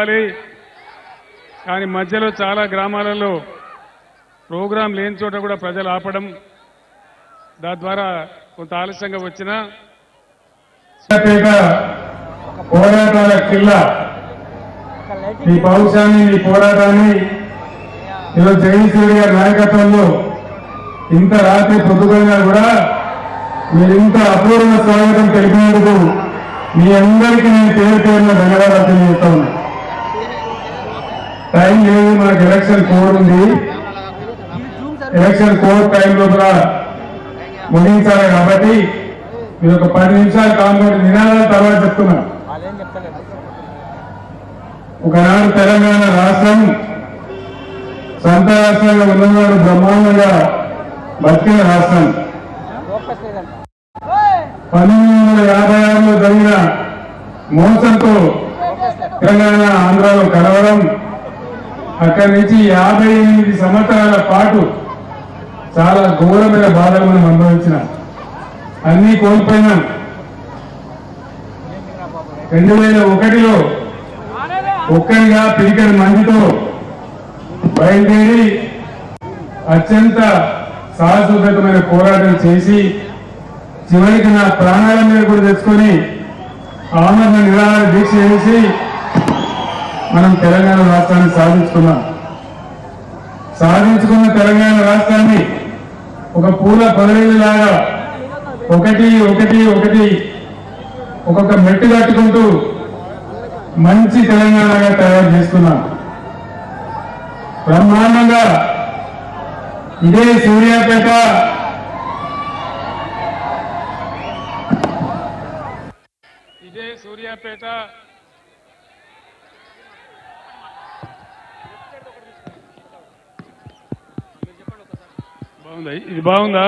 రావాలి కానీ మధ్యలో చాలా గ్రామాలలో ప్రోగ్రాం లేని చోట కూడా ప్రజలు ఆపడం దాని ద్వారా కొంత ఆలస్యంగా వచ్చిన పోరాటాల కిల్ల ఈ పౌరుషాన్ని ఈ పోరాటాన్ని ఈరోజు జగదీశ్వరి గారి నాయకత్వంలో ఇంత రాత్రి పొద్దుగా కూడా మీరు ఇంత అపూర్వ స్వాగతం తెలిపినందుకు మీ అందరికీ నేను పేరు పేరున ధన్యవాదాలు తెలియజేస్తా టైం లేదు మనకు ఎలక్షన్ కోడ్ ఉంది. ఎలక్షన్ కోడ్ టైం లోపల ముగించాలి కాబట్టి మీరు ఒక పది నిమిషాలు కాకుండా నినాదాల తర్వాత చెప్తున్నాను ఒకనాడు తెలంగాణ రాష్ట్రం సొంత రాష్ట్రంగా ఉన్నవాడు బ్రహ్మాండంగా బతికిన రాష్ట్రం. పంతొమ్మిది వందల యాభై ఆరులో జరిగిన మోసంతో తెలంగాణ ఆంధ్రాలో కలవడం అక్కడి నుంచి యాభై ఎనిమిది సంవత్సరాల పాటు చాలా ఘోరమైన బాధలు మనం అనుభవించినాం. అన్నీ కోల్పోయినాం. రెండు వేల ఒకటిలో ఒక్కరిగా పిలికని మందితో బయలుదేరి అత్యంత సాహసోపేతమైన పోరాటం చేసి చివరికి నా ప్రాణాల మీద కూడా తెచ్చుకొని ఆమరణ నిరాహార దీక్ష చేసి మనం తెలంగాణ రాష్ట్రాన్ని సాధించుకున్నాం. సాధించుకున్న తెలంగాణ రాష్ట్రాన్ని ఒక పూల పదవిలాగా ఒకటి ఒకటి ఒకటి ఒక్కొక్క మెట్టు కట్టుకుంటూ మంచి తెలంగాణగా తయారు చేసుకున్నాం. బ్రహ్మాండంగా ఇదే సూర్యాపేట ఇదే సూర్యాపేట బాగుందా. ఇది బాగుందా?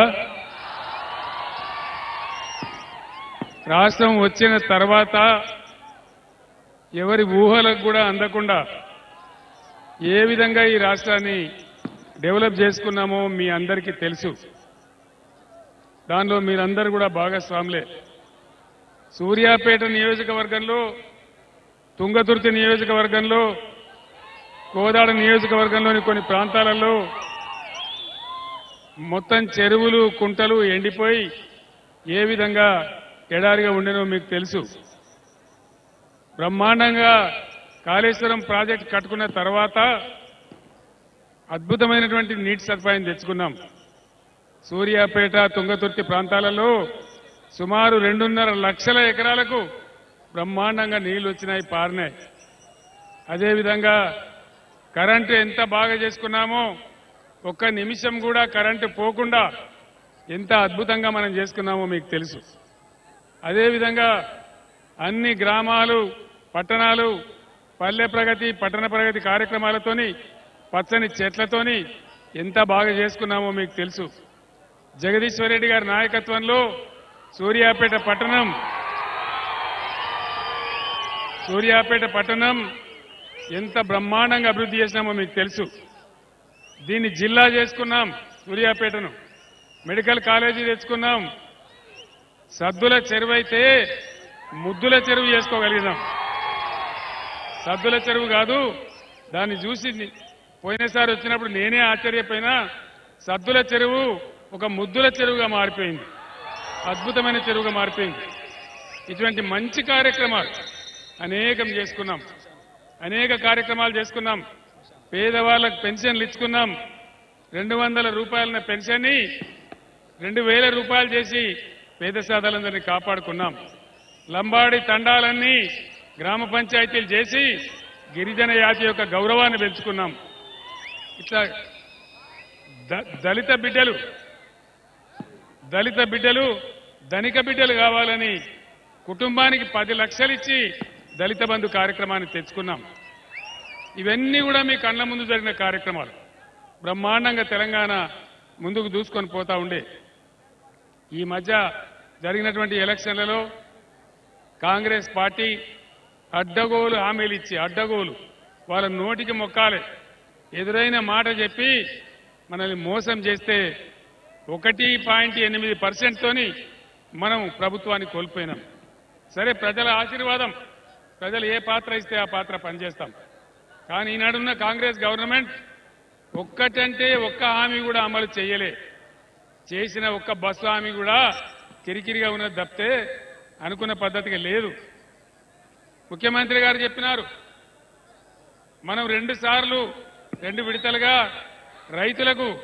రాష్ట్రం వచ్చిన తర్వాత ఎవరి ఊహలకు కూడా అందకుండా ఏ విధంగా ఈ రాష్ట్రాన్ని డెవలప్ చేసుకున్నామో మీ అందరికీ తెలుసు. దానిలో మీరందరూ కూడా భాగస్వాములే. సూర్యాపేట నియోజకవర్గంలో తుంగతుర్తి నియోజకవర్గంలో కోదాడ నియోజకవర్గంలోని కొన్ని ప్రాంతాలలో మొత్తం చెరువులు కుంటలు ఎండిపోయి ఏ విధంగా ఎడారిగా ఉండేనో మీకు తెలుసు. బ్రహ్మాండంగా కాళేశ్వరం ప్రాజెక్ట్ కట్టుకున్న తర్వాత అద్భుతమైనటువంటి నీటి సదుపాయం తెచ్చుకున్నాం. సూర్యాపేట తుంగతుర్తి ప్రాంతాలలో సుమారు రెండున్నర లక్షల ఎకరాలకు బ్రహ్మాండంగా నీళ్ళు వచ్చినాయి పారినాయి. అదేవిధంగా కరెంటు ఎంత బాగా చేసుకున్నామో ఒక్క నిమిషం కూడా కరెంటు పోకుండా ఎంత అద్భుతంగా మనం చేసుకున్నామో మీకు తెలుసు. అదేవిధంగా అన్ని గ్రామాలు పట్టణాలు పల్లె ప్రగతి పట్టణ ప్రగతి కార్యక్రమాలతోని పచ్చని చెట్లతోని ఎంత బాగా చేసుకున్నామో మీకు తెలుసు. జగదీశ్వర్ రెడ్డి గారి నాయకత్వంలో సూర్యాపేట పట్టణం సూర్యాపేట పట్టణం ఎంత బ్రహ్మాండంగా అభివృద్ధి చేసినామో మీకు తెలుసు. దీన్ని జిల్లా చేసుకున్నాం సూర్యాపేటను. మెడికల్ కాలేజీ తెచ్చుకున్నాం. సద్దుల చెరువు అయితే ముద్దుల చెరువు చేసుకోగలిగినాం. సద్దుల చెరువు కాదు దాన్ని చూసి పోయినసారి వచ్చినప్పుడు నేనే ఆశ్చర్యపోయినా సద్దుల చెరువు ఒక ముద్దుల చెరువుగా మారిపోయింది. అద్భుతమైన చెరువుగా మారిపోయింది. ఇటువంటి మంచి కార్యక్రమాలు అనేకం చేసుకున్నాం. అనేక కార్యక్రమాలు చేసుకున్నాం. పేదవాళ్ళకు పెన్షన్లు ఇచ్చుకున్నాం. రెండు వందల రూపాయల పెన్షన్ని రెండు వేల రూపాయలు చేసి పేద సాధాలందరినీ కాపాడుకున్నాం. లంబాడి తండాలన్నీ గ్రామ పంచాయతీలు చేసి గిరిజన జాతి యొక్క గౌరవాన్ని పెంచుకున్నాం. ఇట్లా ద- దళిత బిడ్డలు దళిత బిడ్డలు ధనిక బిడ్డలు కావాలని కుటుంబానికి పది లక్షలు ఇచ్చి దళిత బంధు కార్యక్రమాన్ని తెచ్చుకున్నాం. ఇవన్నీ కూడా మీ కళ్ళ ముందు జరిగిన కార్యక్రమాలు. బ్రహ్మాండంగా తెలంగాణ ముందుకు దూసుకొని పోతా ఉండే. ఈ మధ్య జరిగినటువంటి ఎలక్షన్లలో కాంగ్రెస్ పార్టీ అడ్డగోలు హామీలు ఇచ్చి అడ్డగోలు వాళ్ళ నోటికి మొక్కాలి. ఎదురైన మాట చెప్పి మనల్ని మోసం చేస్తే ఒకటి పాయింట్ ఎనిమిది పర్సెంట్తోని మనం ప్రభుత్వాన్ని కోల్పోయినాం. సరే ప్రజల ఆశీర్వాదం. ప్రజలు ఏ పాత్ర ఇస్తే ఆ పాత్ర పనిచేస్తాం. కానీ ఈనాడున్న కాంగ్రెస్ గవర్నమెంట్ ఒక్కటంటే ఒక్క హామీ కూడా అమలు చేయలే. చేసిన ఒక్క బస్సు హామీ కూడా కిరికిరిగా ఉన్నది తప్పితే అనుకున్న పద్ధతిగా లేదు. ముఖ్యమంత్రి గారు చెప్పినారు మనం రెండు సార్లు రెండు విడతలుగా రైతులకు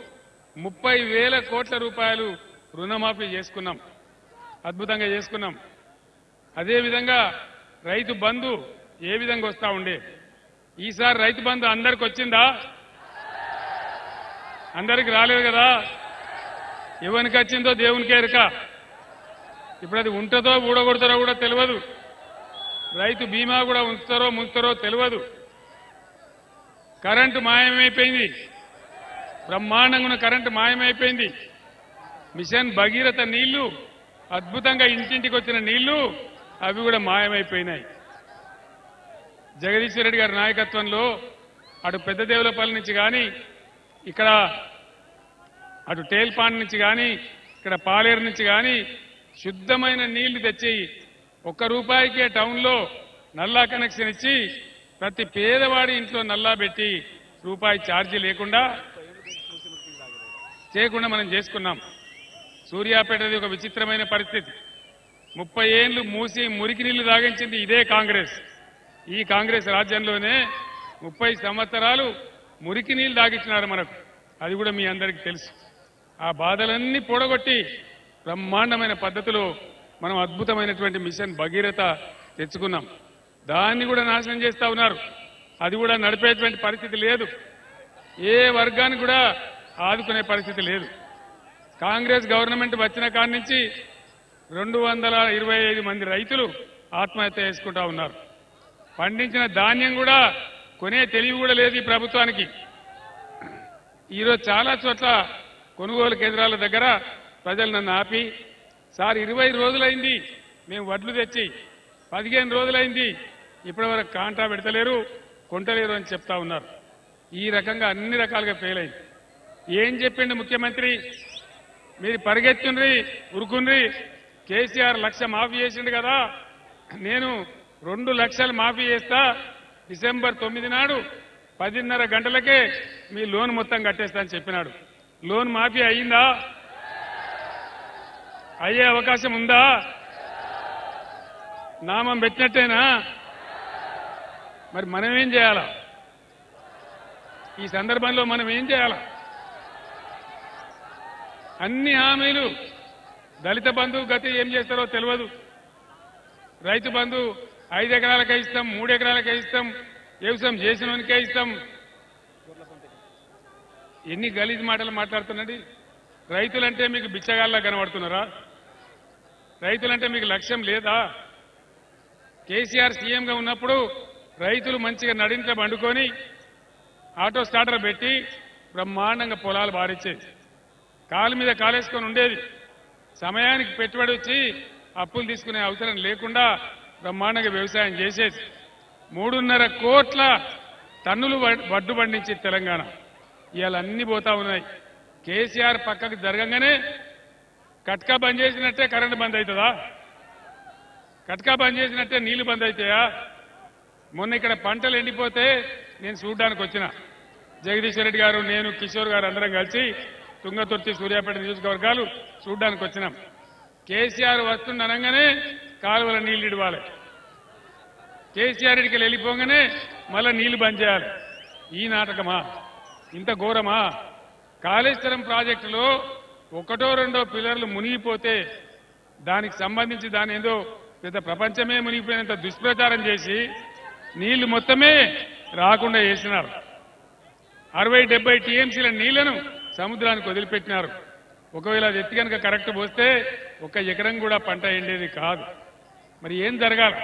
ముప్పై వేల కోట్ల రూపాయలు రుణమాఫీ చేసుకున్నాం అద్భుతంగా చేసుకున్నాం. అదేవిధంగా రైతు బంధు ఏ విధంగా వస్తా ఉండే? ఈసారి రైతు బంధు అందరికి వచ్చిందా? అందరికి రాలేదు కదా? ఎవరికి వచ్చిందో దేవునికే ఇరక. ఇప్పుడు అది ఉంటుందో ఊడగొడతారో కూడా తెలియదు. రైతు బీమా కూడా ఉంచుతారో ముంచుతారో తెలియదు. కరెంటు మాయమైపోయింది. బ్రహ్మాండంగా కరెంటు మాయమైపోయింది. మిషన్ భగీరథ నీళ్ళు అద్భుతంగా ఇంటింటికి వచ్చిన నీళ్ళు అవి కూడా మాయమైపోయినాయి. జగదీశ్వర రెడ్డి గారి నాయకత్వంలో అటు పెద్ద దేవులపల్లి నుంచి కానీ ఇక్కడ అటు టేల్పాండ్ నుంచి కానీ ఇక్కడ పాలేరు నుంచి కానీ శుద్ధమైన నీళ్ళు తెచ్చి ఒక్క రూపాయికే టౌన్లో నల్లా కనెక్షన్ ఇచ్చి ప్రతి పేదవాడి ఇంట్లో నల్లా పెట్టి రూపాయి ఛార్జీ లేకుండా చేయకుండా మనం చేసుకున్నాం. సూర్యాపేటది ఒక విచిత్రమైన పరిస్థితి. ముప్పై ఏండ్లు మూసి మురికి నీళ్ళు తాగించింది ఇదే కాంగ్రెస్. ఈ కాంగ్రెస్ రాజ్యంలోనే ముప్పై సంవత్సరాలు మురికి నీళ్ళు తాగించినారు మనకు. అది కూడా మీ అందరికీ తెలుసు. ఆ బాధలన్నీ పూడగొట్టి బ్రహ్మాండమైన పద్ధతిలో మనం అద్భుతమైనటువంటి మిషన్ భగీరథ తెచ్చుకున్నాం. దాన్ని కూడా నాశనం చేస్తా ఉన్నారు. అది కూడా నడిపేటువంటి పరిస్థితి లేదు. ఏ వర్గానికి కూడా ఆదుకునే పరిస్థితి లేదు. కాంగ్రెస్ గవర్నమెంట్ వచ్చిన కాడి నుంచి రెండు వందల ఇరవై ఐదు మంది రైతులు ఆత్మహత్య చేసుకుంటా ఉన్నారు. పండించిన ధాన్యం కూడా కొనే తెలివి కూడా లేదు ఈ ప్రభుత్వానికి. ఈరోజు చాలా చోట్ల కొనుగోలు కేంద్రాల దగ్గర ప్రజలు నన్ను ఆపి సార్ ఇరవై రోజులైంది మేము వడ్లు తెచ్చి పదిహేను రోజులైంది ఇప్పటి వరకు కాంటా పెడతలేరు కొంటలేరు అని చెప్తా ఉన్నారు. ఈ రకంగా అన్ని రకాలుగా ఫెయిల్ అయింది. ఏం చెప్పిండు ముఖ్యమంత్రి? మీరు పరిగెత్తుండ్రి ఉరుకుండ్రి కేసీఆర్ లక్ష మాఫీ చేసిండు కదా నేను రెండు లక్షలు మాఫీ చేస్తా. డిసెంబర్ తొమ్మిది నాడు పదిన్నర గంటలకే మీ లోన్ మొత్తం కట్టేస్తా అని చెప్పినాడు. లోన్ మాఫీ అయ్యిందా అయ్యే అవకాశం ఉందా? నామం పెట్టినట్టేనా? మరి మనం ఏం చేయాలా? ఈ సందర్భంలో మనం ఏం చేయాలా? అన్ని హామీలు దళిత బంధు గతి ఏం చేస్తారో తెలియదు. రైతు బంధు ఐదు ఎకరాలకే ఇస్తాం మూడు ఎకరాలకే ఇస్తాం వ్యవసాయం చేసినోనికే ఇస్తాం. ఎన్ని గలీజ్ మాటలు మాట్లాడుతున్నాడు రైతులంటే మీకు బిచ్చగాళ్ళ కనబడుతున్నారా? రైతులంటే మీకు లక్ష్యం లేదా? కేసీఆర్ సీఎంగా ఉన్నప్పుడు రైతులు మంచిగా నడింట పండుకొని ఆటో స్టార్టర్ పెట్టి బ్రహ్మాండంగా పొలాలు బారిచ్చేది కాలు మీద కాలేసుకొని ఉండేది. సమయానికి పెట్టుబడి వచ్చి అప్పులు తీసుకునే అవసరం లేకుండా బ్రహ్మాండంగా వ్యవసాయం చేసేది. మూడున్నర కోట్ల టన్నులు వడ్- వడ్డు పండించి తెలంగాణ. ఇవాళ అన్ని పోతా ఉన్నాయి. కేసీఆర్ పక్కకు జరగంగానే కట్కా బంద్ చేసినట్టే కరెంటు బంద్ అవుతుందా కట్కా బంద్ చేసినట్టే నీళ్ళు బంద్ అవుతాయా మొన్న ఇక్కడ పంటలు ఎండిపోతే నేను చూడడానికి వచ్చిన. జగదీశ్వర్ రెడ్డి గారు నేను కిషోర్ గారు అందరం కలిసి తుంగతుర్తి సూర్యాపేట నియోజకవర్గాలు చూడడానికి వచ్చినాం. కేసీఆర్ వస్తుండనగానే కాలువల నీళ్ళు ఇవ్వాలి కేసీఆర్ ఇడికి వెళ్ళిపోగానే మళ్ళా నీళ్ళు బంద్ చేయాలి. ఈ నాటకమా? ఇంత ఘోరమా? కాళేశ్వరం ప్రాజెక్టులో ఒకటో రెండో పిల్లర్లు మునిగిపోతే దానికి సంబంధించి దాని ఏదో పెద్ద ప్రపంచమే మునిగిపోయినంత దుష్ప్రచారం చేసి నీళ్ళు మొత్తమే రాకుండా చేసినారు అరవై డెబ్బై టీఎంసీల నీళ్ళను సముద్రానికి వదిలిపెట్టినారు. ఒకవేళ అది ఎత్తి కనుక కరెక్ట్ పోస్తే ఒక ఎకరం కూడా పంట ఎండేది కాదు. మరి ఏం జరగాలి?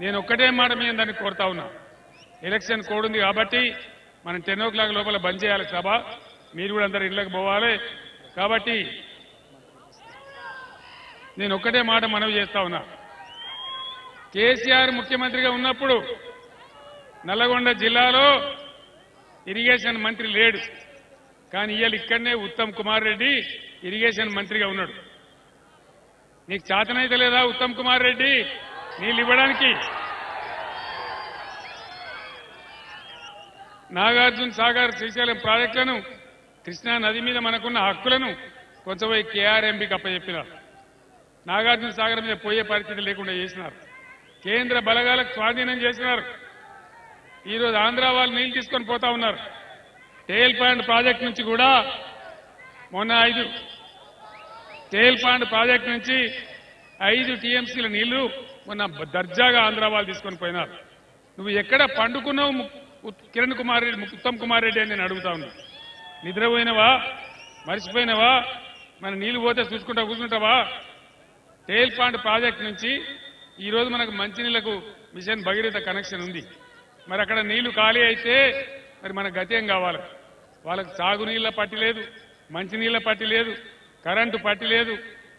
నేను ఒక్కటే మాట మీద దాన్ని కోరుతా ఉన్నా. ఎలక్షన్ కోడ్ ఉంది కాబట్టి మనం టెన్ ఓ క్లాక్ లోపల బంద్ చేయాలి సభ. మీరు కూడా అందరు ఇళ్ళకి పోవాలి. కాబట్టి నేను ఒక్కటే మాట మనవి చేస్తా ఉన్నా. కేసీఆర్ ముఖ్యమంత్రిగా ఉన్నప్పుడు నల్లగొండ జిల్లాలో ఇరిగేషన్ మంత్రి లేడు. కానీ ఇవాళ ఇక్కడనే ఉత్తమ్ కుమార్ రెడ్డి ఇరిగేషన్ మంత్రిగా ఉన్నాడు. నీకు చేతనైతే లేదా ఉత్తమ్ కుమార్ రెడ్డి? నీళ్ళు ఇవ్వడానికి. నాగార్జున సాగర్ శ్రీశైలం ప్రాజెక్టులను కృష్ణా నది మీద మనకున్న హక్కులను కొంచెంపై కేఆర్ఎంపీకి అప్పచెప్పినారు నాగార్జున సాగర్ మీద పోయే పరిస్థితి లేకుండా చేసినారు. కేంద్ర బలగాలకు స్వాధీనం చేసినారు. ఈరోజు ఆంధ్ర వాళ్ళు నీళ్ళు తీసుకొని పోతా ఉన్నారు. టేల్ ప్లాంట్ ప్రాజెక్ట్ నుంచి కూడా మొన్న ఐదు టేల్ ప్రాజెక్టు ప్రాజెక్ట్ నుంచి ఐదు టీఎంసీల నీళ్ళు మొన్న దర్జాగా ఆంధ్ర వాళ్ళు తీసుకొని పోయినారు. నువ్వు ఎక్కడ పండుకున్నావు ఉత్- కిరణ్ కుమార్ రెడ్డి ఉత్తమ్ కుమార్ రెడ్డి అని నేను అడుగుతా ఉన్నా. నిద్రపోయినవా? మర్చిపోయినవా మన నీళ్ళు పోతే చూసుకుంటా కూర్చుంటావా? టేల్ పాండ్ ప్రాజెక్ట్ నుంచి ఈరోజు మనకు మంచినీళ్ళకు మిషన్ భగీరథ కనెక్షన్ ఉంది. మరి అక్కడ నీళ్ళు ఖాళీ అయితే మరి మన గతి ఏం కావాలి? వాళ్ళకి సాగునీళ్ళ పట్టి లేదు మంచినీళ్ళ పట్టి లేదు కరెంటు పట్టి లేదు.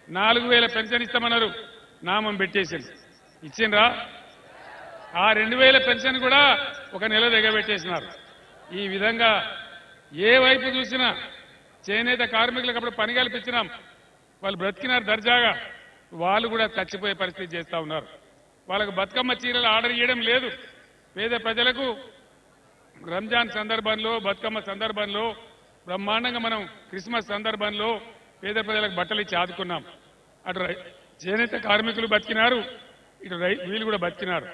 నాలుగు వేల పెన్షన్ ఇస్తామన్నారు. నామం పెట్టేసింది. ఇచ్చిండ్రా? ఆ రెండు వేల పెన్షన్ కూడా ఒక నెల దిగబెట్టేసినారు. ఈ విధంగా ఏ వైపు చూసినా చేనేత కార్మికులకు అప్పుడు పని కల్పించినాం. వాళ్ళు బ్రతికినారు దర్జాగా. వాళ్ళు కూడా చచ్చిపోయే పరిస్థితి చేస్తా ఉన్నారు. వాళ్ళకు బతుకమ్మ చీరలు ఆర్డర్ ఇవ్వడం లేదు. పేద ప్రజలకు రంజాన్ సందర్భంలో బతుకమ్మ సందర్భంలో బ్రహ్మాండంగా మనం క్రిస్మస్ సందర్భంలో పేద ప్రజలకు బట్టలు ఇచ్చి ఆదుకున్నాం. అటు రై- చేనేత కార్మికులు బతికినారు ఇటు రై వీళ్ళు కూడా బతికినారు.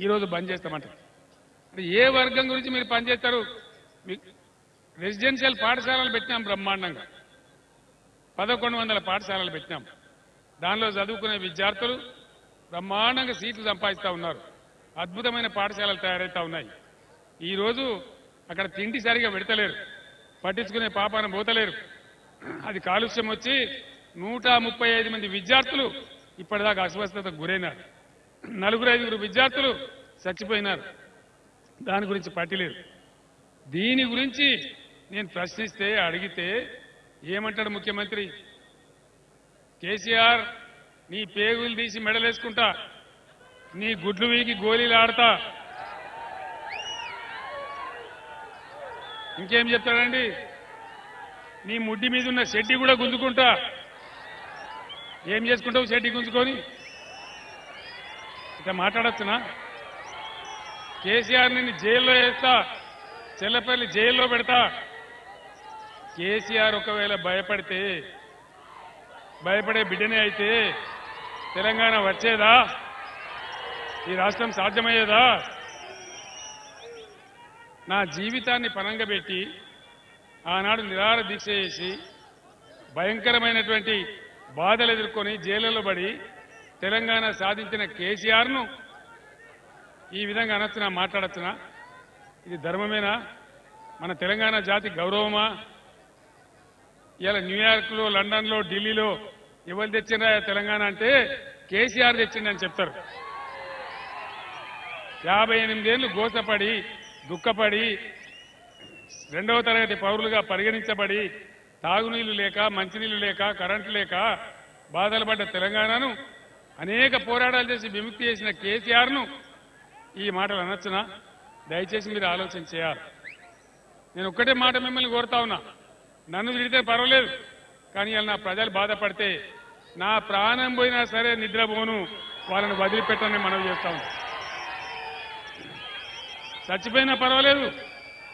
ఈరోజు బంద్ చేస్తామంట. ఏ వర్గం గురించి మీరు పనిచేస్తారు రెసిడెన్షియల్ పాఠశాలలు పెట్టినాం బ్రహ్మాండంగా. పదకొండు వందల పాఠశాలలు పెట్టినాం. దానిలో చదువుకునే విద్యార్థులు బ్రహ్మాండంగా సీట్లు సంపాదిస్తూ ఉన్నారు. అద్భుతమైన పాఠశాలలు తయారవుతా ఉన్నాయి. ఈరోజు అక్కడ తిండి సరిగా పెడతలేరు. పట్టించుకునే పాపాన పోతలేరు. అది కాలుష్యం వచ్చి నూట ముప్పై ఐదు మంది విద్యార్థులు ఇప్పటిదాకా అస్వస్థతకు గురైనారు. నలుగురు ఐదుగురు విద్యార్థులు చచ్చిపోయినారు. దాని గురించి పట్టిలేదు దీని గురించి నేను ప్రశ్నిస్తే అడిగితే ఏమంటాడు ముఖ్యమంత్రి? కేసీఆర్ నీ పేగులు తీసి మెడలేసుకుంటా నీ గుడ్లు వీకి గోళీలు ఆడతా. ఇంకేం చెప్తాడండి? నీ ముడ్డి మీద ఉన్న షెడ్డి కూడా గుంజుకుంటా. ఏం చేసుకుంటావు షెడ్డి గుంజుకొని? ఇట్లా మాట్లాడచ్చునా? కేసీఆర్ నిన్ను జైల్లో వేస్తా చెల్లపల్లి జైల్లో పెడతా. కేసీఆర్ ఒకవేళ భయపడితే భయపడే బిడ్డనే అయితే తెలంగాణ వచ్చేదా? ఈ రాష్ట్రం సాధ్యమయ్యేదా? నా జీవితాన్ని పనంగా పెట్టి ఆనాడు నిరార దీక్ష చేసి భయంకరమైనటువంటి బాధలు ఎదుర్కొని జైలులో పడి తెలంగాణ సాధించిన కేసీఆర్ను ఈ విధంగా అనొచ్చునా మాట్లాడచ్చునా? ఇది ధర్మమేనా? మన తెలంగాణ జాతి గౌరవమా? ఇలా న్యూయార్క్లో లండన్లో ఢిల్లీలో ఎవరు తెచ్చిండ్రా తెలంగాణ అంటే కేసీఆర్ తెచ్చిండని చెప్తారు. యాభై ఎనిమిదేళ్ళు గోసపడి దుఃఖపడి రెండవ తరగతి పౌరులుగా పరిగణించబడి తాగునీళ్ళు లేక మంచినీళ్ళు లేక కరెంటు లేక బాధలు పడ్డ తెలంగాణను అనేక పోరాటాలు చేసి విముక్తి చేసిన కేసీఆర్ను ఈ మాటలు అనొచ్చునా? దయచేసి మీరు ఆలోచన చేయాలి. నేను ఒక్కటే మాట మిమ్మల్ని కోరుతా ఉన్నా. నన్ను తిడితే పర్వాలేదు కానీ ఇలా నా ప్రజలు బాధపడితే నా ప్రాణం పోయినా సరే నిద్రపోను. వాళ్ళని వదిలిపెట్టని మనం చేస్తా ఉన్నాం. చచ్చిపోయినా పర్వాలేదు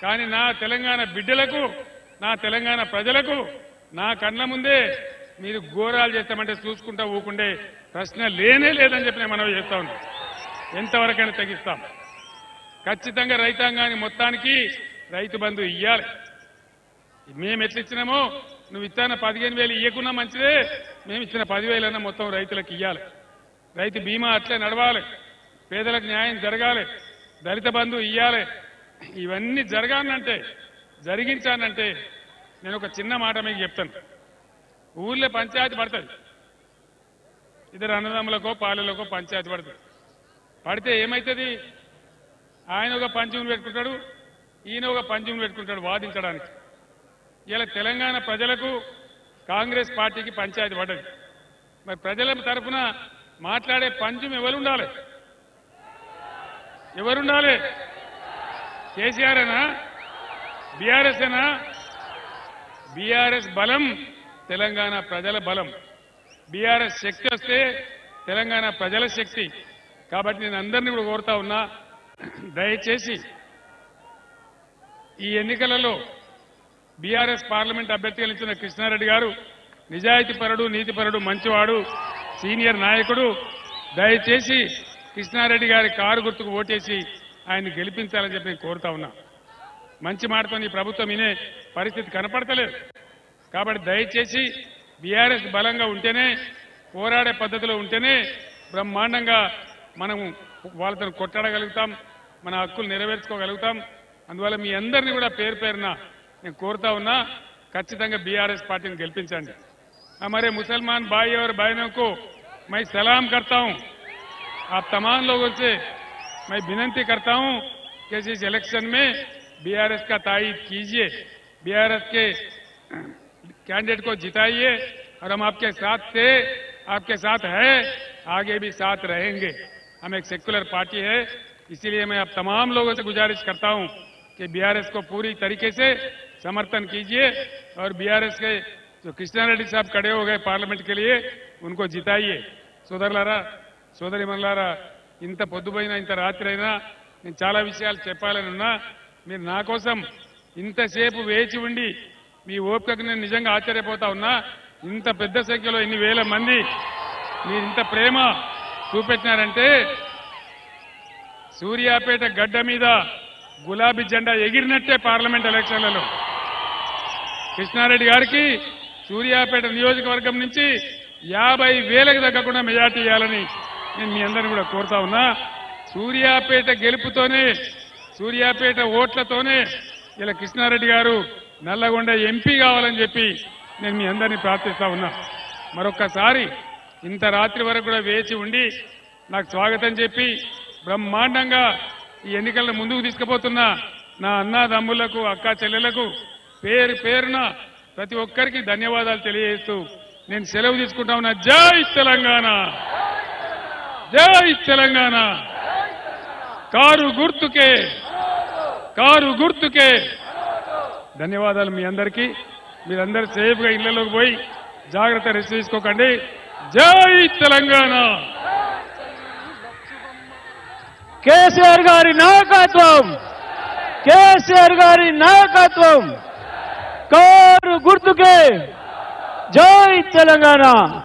కానీ నా తెలంగాణ బిడ్డలకు నా తెలంగాణ ప్రజలకు నా కళ్ళ ముందే మీరు ఘోరాలు చేస్తామంటే చూసుకుంటా ఊకుండే ప్రశ్న లేనే లేదని చెప్పి నేను మనం చేస్తా ఉన్నాం. ఎంతవరకైనా తగ్గిస్తాం. ఖచ్చితంగా రైతాంగాన్ని మొత్తానికి రైతు బంధు ఇయ్యాలి. మేము ఎట్లా ఇచ్చినామో నువ్వు ఇచ్చాన పదిహేను వేలు ఇవ్వకున్నా మంచిదే మేము ఇచ్చిన పదివేలన్నా మొత్తం రైతులకు ఇవ్వాలి రైతు బీమా అట్లే నడవాలి. పేదలకు న్యాయం జరగాలి. దళిత బంధు ఇయ్యాలి. ఇవన్నీ జరగానంటే జరిగించానంటే నేను ఒక చిన్న మాట మీకు చెప్తాను. ఊళ్ళో పంచాయతీ పడుతుంది. ఇద్దరు అన్నదమ్ములకో పాలెలకో పంచాయతీ పడుతుంది. పడితే ఏమవుతుంది ఆయన ఒక పంచుని పెట్టుకుంటాడు ఈయన ఒక పంచుని పెట్టుకుంటాడు వాదించడానికి. ఇలా తెలంగాణ ప్రజలకు కాంగ్రెస్ పార్టీకి పంచాయతీ పడ్డది. మరి ప్రజల తరఫున మాట్లాడే పంచం ఎవరు ఉండాలి? ఎవరుండాలి కేసీఆర్ బీఆర్ఎస్ఏనా బీఆర్ఎస్ బీఆర్ఎస్ బలం తెలంగాణ ప్రజల బలం. బీఆర్ఎస్ శక్తి వస్తే తెలంగాణ ప్రజల శక్తి. కాబట్టి నేను అందరినీ కూడా కోరుతా ఉన్నా దయచేసి ఈ ఎన్నికలలో బీఆర్ఎస్ పార్లమెంట్ అభ్యర్థిగా నిలిచిన కృష్ణారెడ్డి గారు నిజాయితీపరుడు నీతిపరుడు మంచివాడు సీనియర్ నాయకుడు దయచేసి కృష్ణారెడ్డి గారి కారు గుర్తుకు ఓటేసి ఆయన్ని గెలిపించాలని చెప్పి నేను కోరుతా ఉన్నా మంచి మాటతో ఈ ప్రభుత్వం వినే పరిస్థితి కనపడతలేదు కాబట్టి దయచేసి బీఆర్ఎస్ బలంగా ఉంటేనే పోరాడే పద్ధతిలో ఉంటేనే బ్రహ్మాండంగా మనము వాళ్ళతో కొట్టాడగలుగుతాం మన హక్కులు నెరవేర్చుకోగలుగుతాం అందువల్ల మీ అందరినీ కూడా పేరు పేరున నేను కోరుతా ఉన్నా ఖచ్చితంగా బీఆర్ఎస్ పార్టీని గెలిపించండి हमारे मुसलमान भाई और बहनों को मैं सलाम करता हूं आप तमाम लोगों से मैं विनंती करता हूँ कि इस इलेक्शन में बीआरएस का तायद कीजिए। बीआरएस के कैंडिडेट को जिताइए और हम आपके साथ थे, आपके साथ है, आगे भी साथ रहेंगे। हम एक सेक्युलर पार्टी है, इसीलिए मैं आप तमाम लोगों से गुजारिश करता हूँ कि बीआरएस को पूरी तरीके से समर्थन कीजिए और बीआरएस के जो कृष्णा रेड्डी साहब खड़े हो गए पार्लियामेंट के लिए, उनको जिताइए। सोधर लारा चौधरी मन लारा ఇంత పొద్దుపోయినా ఇంత రాత్రి అయినా నేను చాలా విషయాలు చెప్పాలని ఉన్నా. మీరు నా కోసం ఇంతసేపు వేచి ఉండి మీ ఓపికకు నేను నిజంగా ఆశ్చర్యపోతా ఉన్నా. ఇంత పెద్ద సంఖ్యలో ఇన్ని వేల మంది మీరు ఇంత ప్రేమ చూపెట్టినారంటే సూర్యాపేట గడ్డ మీద గులాబీ జెండా ఎగిరినట్టే పార్లమెంట్ ఎలక్షన్లలో. కృష్ణారెడ్డి గారికి సూర్యాపేట నియోజకవర్గం నుంచి యాభై వేలకు తగ్గకుండా మెజార్టీ ఇవ్వాలని నేను మీ అందరిని కూడా కోరుతా ఉన్నా సూర్యాపేట గెలుపుతోనే సూర్యాపేట ఓట్లతోనే ఇలా కృష్ణారెడ్డి గారు నల్లగొండ ఎంపీ కావాలని చెప్పి నేను మీ అందరినీ ప్రార్థిస్తా ఉన్నా. మరొక్కసారి ఇంత రాత్రి వరకు కూడా వేచి ఉండి నాకు స్వాగతం చెప్పి బ్రహ్మాండంగా ఈ ఎన్నికలను ముందుకు తీసుకుపోతున్న నా అన్నదమ్ములకు అక్క చెల్లెలకు పేరు పేరున ప్రతి ఒక్కరికి ధన్యవాదాలు తెలియజేస్తూ నేను సెలవు తీసుకుంటా ఉన్నా. జై తెలంగాణ! జై తెలంగాణ. కారు గుర్తుకే. కారు గుర్తుకే. ధన్యవాదాలు మీ అందరికీ. మీరందరూ సేఫ్గా ఇళ్ళలోకి పోయి జాగ్రత్త రెస్ట్ తీసుకోకండి. జై తెలంగాణ. కేసీఆర్ గారి నాయకత్వం. కేసీఆర్ గారి నాయకత్వం. కారు గుర్తుకే. జై తెలంగాణ.